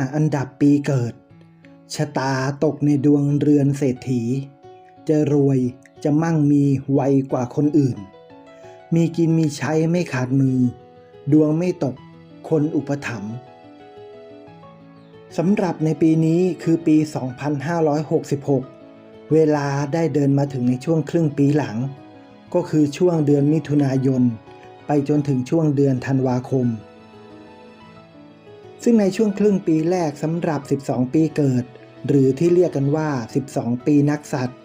5 อันดับปีเกิด ชะตาตกในดวงเรือนเศรษฐี จะรวยจะมั่งมีไวกว่าคนอื่น มีกินมีใช้ไม่ขาดมือ ดวงไม่ตกคนอุปถัมภ์สำหรับในปีนี้คือปี 2566 เวลาได้เดินมาถึงในช่วงครึ่งปีหลัง ก็คือช่วงเดือนมิถุนายน ไปจนถึงช่วงเดือนธันวาคม ซึ่งในช่วงครึ่งปีแรกสำหรับ 12 ปีเกิด หรือที่เรียกกันว่า 12 ปีนักสัตว์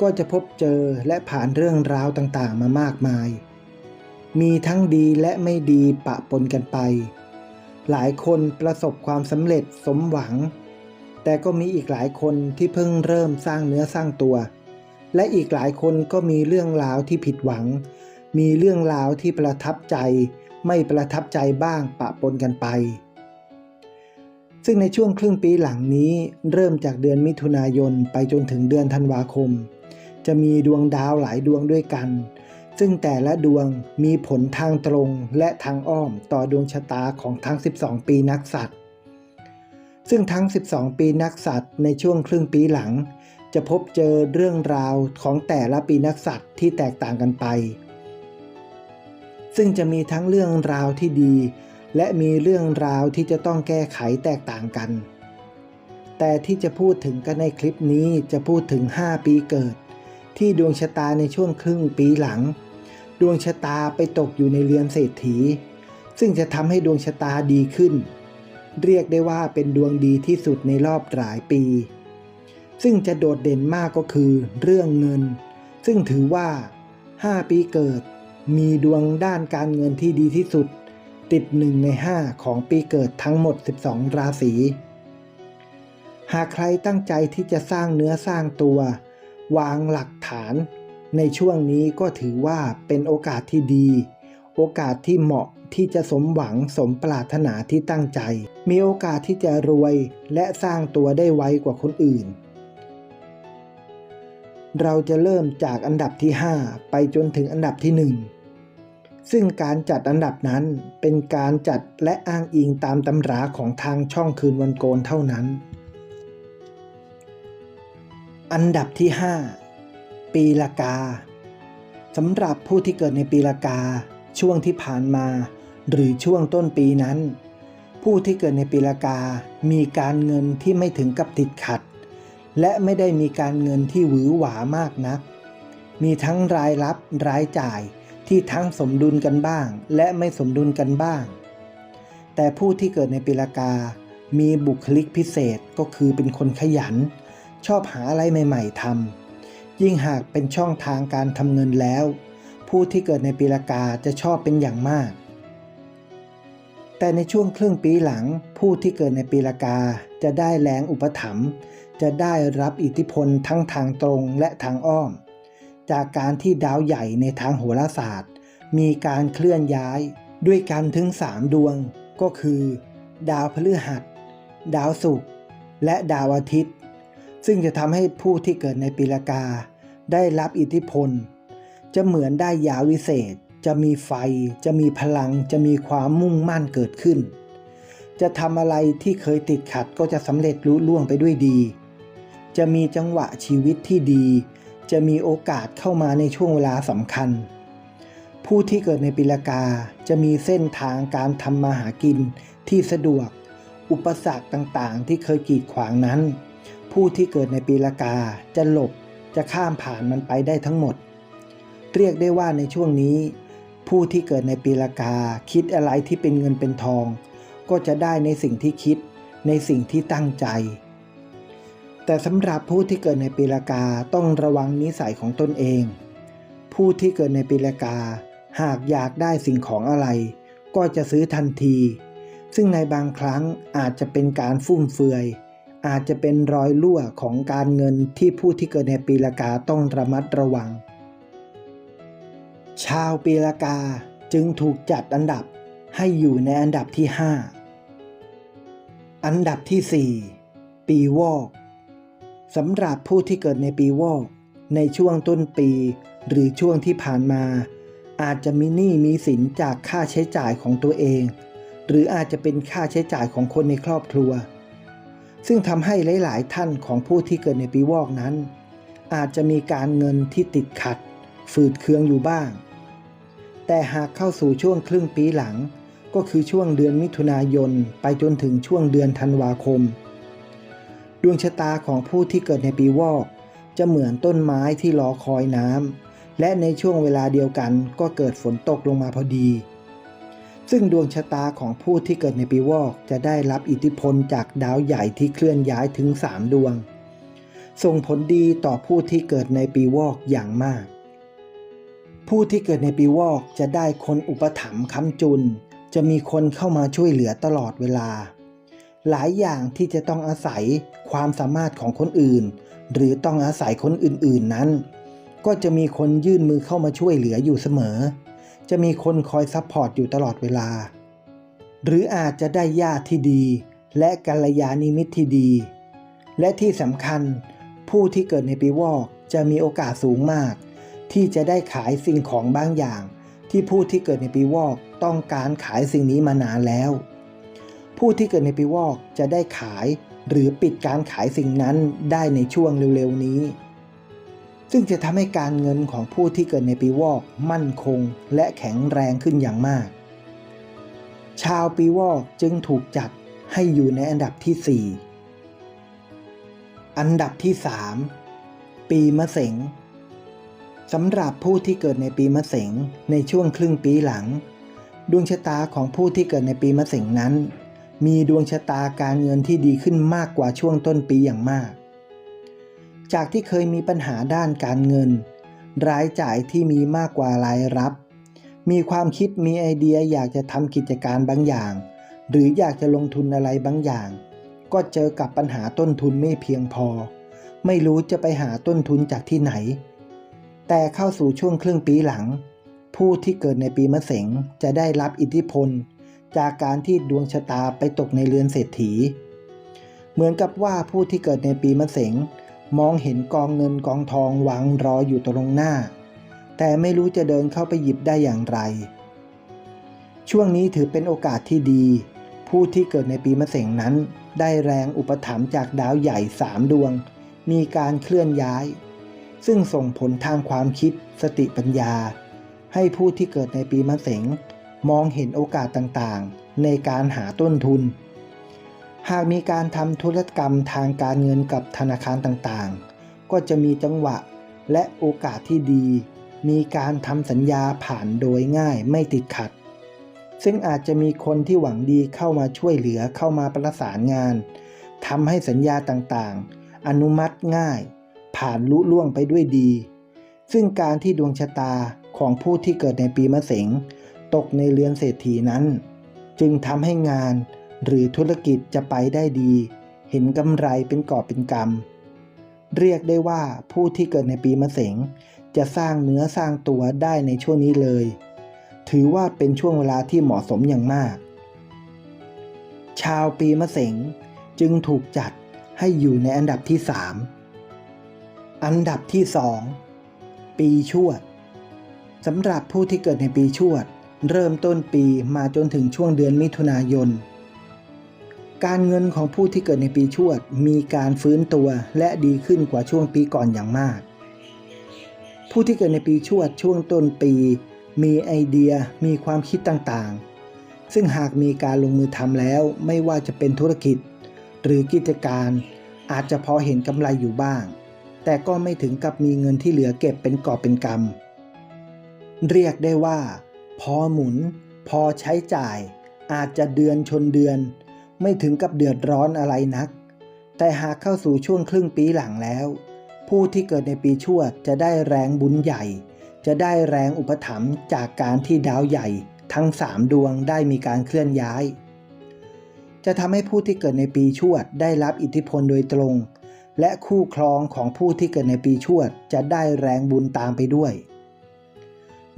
ก็จะพบเจอและผ่านเรื่องราวต่างๆ มามากมาย มีทั้งดีและไม่ดีปะปนกันไป หลายคนประสบความสำเร็จสมหวัง แต่ก็มีอีกหลายคนที่เพิ่งเริ่มสร้างเนื้อสร้างตัว และอีกหลายคนก็มีเรื่องราวที่ผิดหวัง มีเรื่องราวที่ประทับใจ ไม่ประทับใจบ้างปะปนกันไป ซึ่งในช่วงครึ่งปีหลังนี้เริ่มจากเดือนมิถุนายนไปจนถึงเดือนธันวาคม จะมีดวงดาวหลายดวงด้วยกัน ซึ่งแต่ละดวงมีผลทางตรงและทางอ้อมต่อดวงชะตาของทั้ง 12 ปีนักสัตว์ ซึ่งทั้ง 12 ปีนักสัตว์ในช่วงครึ่งปีหลัง จะพบเจอเรื่องราวของแต่ละปีนักสัตว์ที่แตกต่างกันไป ซึ่งจะมีทั้งเรื่องราวที่ดี และมีเรื่องราวที่จะต้องแก้ไขแตกต่างกัน แต่ที่จะพูดถึงกันในคลิปนี้จะพูดถึง 5 ปีเกิด ที่ดวงชะตาในช่วงครึ่งปีหลัง ดวงชะตาไปตกอยู่ในเรือนเศรษฐี ซึ่งจะทำให้ดวงชะตาดีขึ้น เรียกได้ว่าเป็นดวงดีที่สุดในรอบหลายปี ซึ่งจะโดดเด่นมากก็คือ เรื่องเงิน ซึ่งถือว่า 5 ปีเกิด มีดวงด้านการเงินที่ดีที่สุด ติดหนึ่งใน 5 ของปีเกิดทั้งหมด 12 ราศี หากใครตั้งใจที่จะสร้างเนื้อสร้างตัว วางหลักฐาน ในช่วงนี้ก็ถือว่าเป็นโอกาสที่ดี โอกาสที่เหมาะที่จะสมหวังสมปรารถนาที่ตั้งใจ มีโอกาสที่จะรวยและสร้างตัวได้ไวกว่าคนอื่น เราจะเริ่มจากอันดับที่ 5 ไปจนถึงอันดับที่ 1 ซึ่งการจัดอันดับนั้นเป็นการจัดและอ้างอิงตามตำราของทางช่องคืนวันโกนเท่านั้น อันดับที่ 5 ปีละกาสำหรับผู้ที่เกิดในปีละกาช่วงที่ผ่านมา หรือช่วงต้นปีนั้น ผู้ที่เกิดในปีละกา มีการเงินที่ไม่ถึงกับติดขัด และไม่ได้มีการเงินที่หวือหวามากนัก มีทั้งรายรับรายจ่าย ที่ทั้งสมดุลกันบ้าง และไม่สมดุลกันบ้าง แต่ผู้ที่เกิดในปีละกา มีบุคลิกพิเศษก็คือเป็นคนขยัน ชอบหาอะไรใหม่ๆทำยิ่งหากเป็นช่องทางการทำเงินแล้ว ผู้ที่เกิดในปีละกาจะชอบเป็นอย่างมาก แต่ในช่วงครึ่งปีหลัง ผู้ที่เกิดในปีละกาจะได้แรงอุปถัมภ์จะได้รับอิทธิพลทั้งทางตรงและทางอ้อม จากการที่ดาวใหญ่ในทางโหราศาสตร์ มีการเคลื่อนย้ายด้วยกันถึง 3 ดวง ก็คือ ดาวพฤหัส ดาวศุกร์และดาวอาทิตย์ ซึ่งจะทำให้ผู้ที่เกิดในปีละกา ได้รับอิทธิพล จะเหมือนได้ยาวิเศษ จะมีไฟ จะมีพลัง จะมีความมุ่งมั่นเกิดขึ้น จะทำอะไรที่เคยติดขัดก็จะสำเร็จลุล่วงไปด้วยดี จะมีจังหวะชีวิตที่ดี จะมีโอกาสเข้ามาในช่วงเวลาสำคัญ ผู้ที่เกิดในปีละกาจะมีเส้นทางการทำมาหากินที่สะดวก อุปสรรคต่างๆ ที่เคยกีดขวางนั้น ผู้ที่เกิดในปีละกาจะหลบจะข้ามผ่านมันไปได้ทั้งหมด เรียกได้ว่าในช่วงนี้ ผู้ที่เกิดในปีละกาคิดอะไรที่เป็นเงินเป็นทอง ก็จะได้ในสิ่งที่คิดในสิ่งที่ตั้งใจ แต่สำหรับผู้ที่เกิดในปีละกาต้องระวังนิสัยของตนเอง ผู้ที่เกิดในปีละกา หากอยากได้สิ่งของอะไร ก็จะซื้อทันที ซึ่งในบางครั้งอาจจะเป็นการฟุ่มเฟือย อาจจะเป็นรอยรั่วของการเงินที่ผู้ที่เกิดในปีละกาต้องระมัดระวัง ชาวปีละกาจึงถูกจัดอันดับให้อยู่ในอันดับที่ 5 อันดับที่ 4 ปีวอก สำหรับผู้ที่เกิดในปีวอกในช่วงต้นปี หรือช่วงที่ผ่านมา อาจจะมีหนี้มีสินจากค่าใช้จ่ายของตัวเอง หรืออาจจะเป็นค่าใช้จ่ายของคนในครอบครัว ซึ่งทำให้หลาย ๆ ท่านของผู้ที่เกิดในปีวอกนั้น อาจจะมีการเงินที่ติดขัด ฝืดเคืองอยู่บ้าง แต่หากเข้าสู่ช่วงครึ่งปีหลัง ก็คือช่วงเดือนมิถุนายนไปจนถึงช่วงเดือนธันวาคม ดวงชะตาของผู้ที่เกิดในปีวอก จะเหมือนต้นไม้ที่รอคอยน้ำและในช่วงเวลาเดียวกันก็เกิดฝนตกลงมาพอดี ซึ่งดวงชะตาของผู้ที่เกิดในปีวอกจะได้รับอิทธิพลจากดาวใหญ่ที่เคลื่อนย้ายถึง 3 ดวง ส่งผลดีต่อผู้ที่เกิดในปีวอกอย่างมาก ผู้ที่เกิดในปีวอกจะได้คนอุปถัมภ์ค้ำจุน จะมีคนเข้ามาช่วยเหลือตลอดเวลา หลายอย่างที่จะต้องอาศัยความสามารถของคนอื่น หรือต้องอาศัยคนอื่นๆนั้น ก็จะมีคนยื่นมือเข้ามาช่วยเหลืออยู่เสมอ จะมีคนคอยซัพพอร์ตอยู่ตลอดเวลา หรืออาจจะได้ญาติที่ดี และกัลยาณิมิตรที่ดี และที่สำคัญ ผู้ที่เกิดในปีวอกจะมีโอกาสสูงมาก ที่จะได้ขายสิ่งของบางอย่าง ที่ผู้ที่เกิดในปีวอกต้องการขายสิ่งนี้มานานแล้ว ผู้ที่เกิดในปีวอกจะได้ขาย หรือปิดการขายสิ่งนั้นได้ในช่วงเร็วๆนี้ ซึ่งจะทำให้การเงินของผู้ที่เกิดในปีวอกมั่นคงและแข็งแรงขึ้นอย่างมาก ชาวปีวอกจึงถูกจัดให้อยู่ในอันดับที่ 4 อันดับที่ 3 ปีมะเสงสำหรับผู้ที่เกิดในปีมะเสงในช่วงครึ่งปีหลัง ดวงชะตาของผู้ที่เกิดในปีมะเสงนั้น มีดวงชะตาการเงินที่ดีขึ้นมากกว่าช่วงต้นปีอย่างมาก จากที่เคยมีปัญหาด้านการเงิน รายจ่ายที่มีมากกว่ารายรับ มีความคิดมีไอเดียอยากจะทำกิจการบางอย่าง หรืออยากจะลงทุนอะไรบางอย่าง ก็เจอกับปัญหาต้นทุนไม่เพียงพอ ไม่รู้จะไปหาต้นทุนจากที่ไหน แต่เข้าสู่ช่วงครึ่งปีหลัง ผู้ที่เกิดในปีมะเสงจะได้รับอิทธิพล จากการที่ดวงชะตาไปตกในเรือนเศรษฐี เหมือนกับว่าผู้ที่เกิดในปีมะเสงมองเห็นกองเงินกองทองวางรออยู่ตรงหน้า แต่ไม่รู้จะเดินเข้าไปหยิบได้อย่างไร ช่วงนี้ถือเป็นโอกาสที่ดี ผู้ที่เกิดในปีมะเสงนั้น ได้แรงอุปถัมภ์จากดาวใหญ่สามดวง มีการเคลื่อนย้าย ซึ่งส่งผลทางความคิดสติปัญญา ให้ผู้ที่เกิดในปีมะเสง มองเห็นโอกาสต่างๆ ในการหาต้นทุน หากมีการทำธุรกรรมทางการเงินกับธนาคารต่างๆ ก็จะมีจังหวะและโอกาสที่ดี มีการทำสัญญาผ่านโดยง่ายไม่ติดขัด ซึ่งอาจจะมีคนที่หวังดีเข้ามาช่วยเหลือเข้ามาประสานงานทำให้สัญญาต่างๆ อนุมัติง่าย ผ่านลุล่วงไปด้วยดี ซึ่งการที่ดวงชะตาของผู้ที่เกิดในปีมะเสง ตกในเรือนเศรษฐีนั้น จึงทำให้งานหรือธุรกิจจะไปได้ดี เห็นกำไรเป็นกอบเป็นกำเรียกได้ว่าผู้ที่เกิดในปีมะเสงจะสร้างเนื้อสร้างตัวได้ในช่วงนี้เลย ถือว่าเป็นช่วงเวลาที่เหมาะสมอย่างมาก ชาวปีมะเสงจึงถูกจัดให้อยู่ในอันดับที่ 3 อันดับที่ 2 ปีชวดสำหรับผู้ที่เกิดในปีชวด เริ่มต้นปีมาจนถึงช่วงเดือนมิถุนายน การเงินของผู้ที่เกิดในปีชวดมีการฟื้นตัวและดีขึ้นกว่าช่วงปีก่อนอย่างมาก ผู้ที่เกิดในปีชวดช่วงต้นปี มีไอเดียมีความคิดต่างๆ ซึ่งหากมีการลงมือทำแล้วไม่ว่าจะเป็นธุรกิจ หรือกิจการอาจจะพอเห็นกำไรอยู่บ้าง แต่ก็ไม่ถึงกับมีเงินที่เหลือเก็บเป็นกอบเป็นกำเรียกได้ว่า พอหมุน พอใช้จ่าย อาจจะเดือนชนเดือน ไม่ถึงกับเดือดร้อนอะไรนัก แต่หากเข้าสู่ช่วงครึ่งปีหลังแล้ว ผู้ที่เกิดในปีชวดจะได้แรงบุญใหญ่ จะได้แรงอุปถัมภ์จากการที่ดาวใหญ่ ทั้งสามดวงได้มีการเคลื่อนย้าย จะทำให้ผู้ที่เกิดในปีชวดได้รับอิทธิพลโดยตรง และคู่ครองของผู้ที่เกิดในปีชวดจะได้แรงบุญตามไปด้วย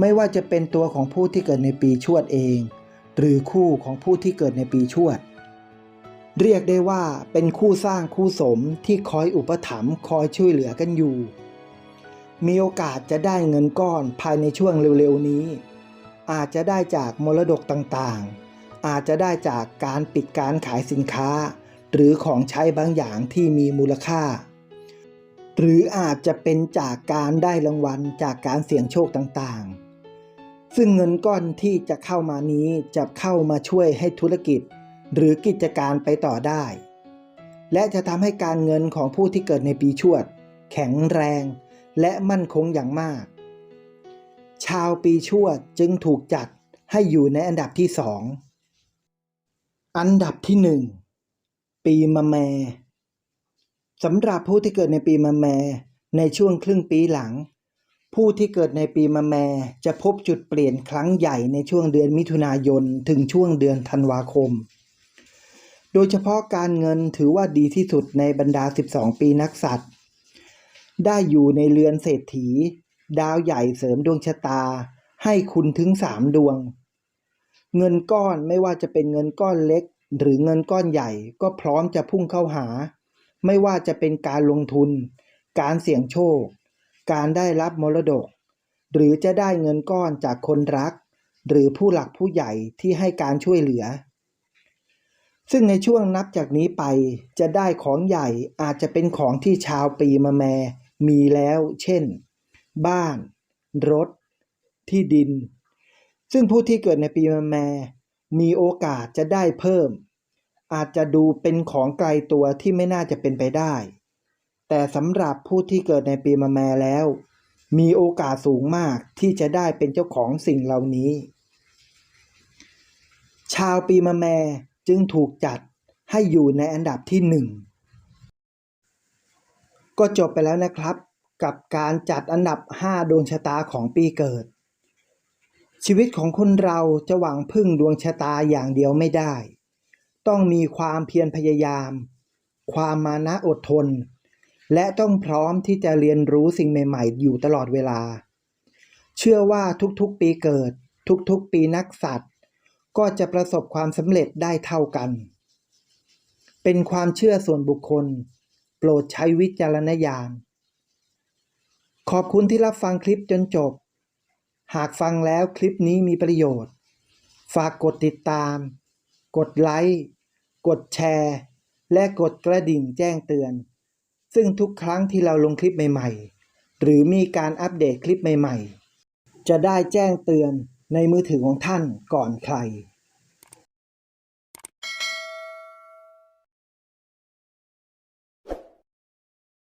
ไม่ว่าจะเป็นตัวของผู้ที่เกิดในปีชวดเอง หรือคู่ของผู้ที่เกิดในปีชวด เรียกได้ว่าเป็นคู่สร้างคู่สมที่คอยอุปถัมภ์คอยช่วยเหลือกันอยู่ มีโอกาสจะได้เงินก้อนภายในช่วงเร็วๆนี้ อาจจะได้จากมรดกต่างๆ อาจจะได้จากการปิดการขายสินค้า หรือของใช้บางอย่างที่มีมูลค่าหรืออาจจะเป็นจากการได้รางวัลจากการเสี่ยงโชคต่างๆ ซึ่งเงินก้อนที่จะเข้ามานี้จะเข้ามาช่วยให้ธุรกิจ หรือกิจการไปต่อได้ และจะทำให้การเงินของผู้ที่เกิดในปีชวด แข็งแรงและมั่นคงอย่างมาก ชาวปีชวดจึงถูกจัดให้อยู่ในอันดับที่สองอันดับที่หนึ่งปีมะแมสำหรับผู้ที่เกิดในปีมะแม ในช่วงครึ่งปีหลัง ผู้ที่เกิดในปีมะแมจะพบจุดเปลี่ยนครั้งใหญ่ในช่วงเดือนมิถุนายนถึงช่วงเดือนธันวาคม โดยเฉพาะการเงินถือว่าดีที่สุดในบรรดา 12 ปีนักสัตว์ ได้อยู่ในเรือนเศรษฐี ดาวใหญ่เสริมดวงชะตา ให้คุณถึง 3 ดวง เงินก้อนไม่ว่าจะเป็นเงินก้อนเล็ก หรือเงินก้อนใหญ่ก็พร้อมจะพุ่งเข้าหา ไม่ว่าจะเป็นการลงทุน การเสี่ยงโชค การได้รับมรดก หรือจะได้เงินก้อนจากคนรัก หรือผู้หลักผู้ใหญ่ที่ให้การช่วยเหลือ ซึ่งในช่วงนับจากนี้ไปจะได้ของใหญ่อาจจะเป็นของที่ชาวปีมะแมมีแล้ว เช่น บ้าน รถ ที่ดิน ซึ่งผู้ที่เกิดในปีมะแมมีโอกาสจะได้เพิ่ม อาจจะดูเป็นของไกลตัวที่ไม่น่าจะเป็นไปได้ แต่สำหรับผู้ที่เกิดในปีมะแมแล้ว มีโอกาสสูงมากที่จะได้เป็นเจ้าของสิ่งเหล่านี้ ชาวปีมะแมจึงถูกจัดให้อยู่ในอันดับที่หนึ่งก็จบไปแล้วนะครับ กับการจัดอันดับ 5 ดวงชะตาของปีเกิด ชีวิตของคนเราจะหวังพึ่งดวงชะตาอย่างเดียวไม่ได้ ต้องมีความเพียรพยายาม ความมานะอดทน และต้องพร้อมที่จะเรียนรู้สิ่งใหม่ ๆ อยู่ตลอดเวลา เชื่อว่าทุกๆปีเกิด ทุกๆปีนักสัตว์ ก็จะประสบความสำเร็จได้เท่ากัน เป็นความเชื่อส่วนบุคคล โปรดใช้วิจารณญาณ ขอบคุณที่รับฟังคลิปจนจบ หากฟังแล้วคลิปนี้มีประโยชน์ ฝากกดติดตาม กดไลค์ กดแชร์ และกดกระดิ่งแจ้งเตือน ซึ่งทุกครั้งที่เราลงคลิปใหม่ ๆ หรือมีการอัปเดตคลิปใหม่ ๆ จะได้แจ้งเตือนในมือถือของท่านก่อนใคร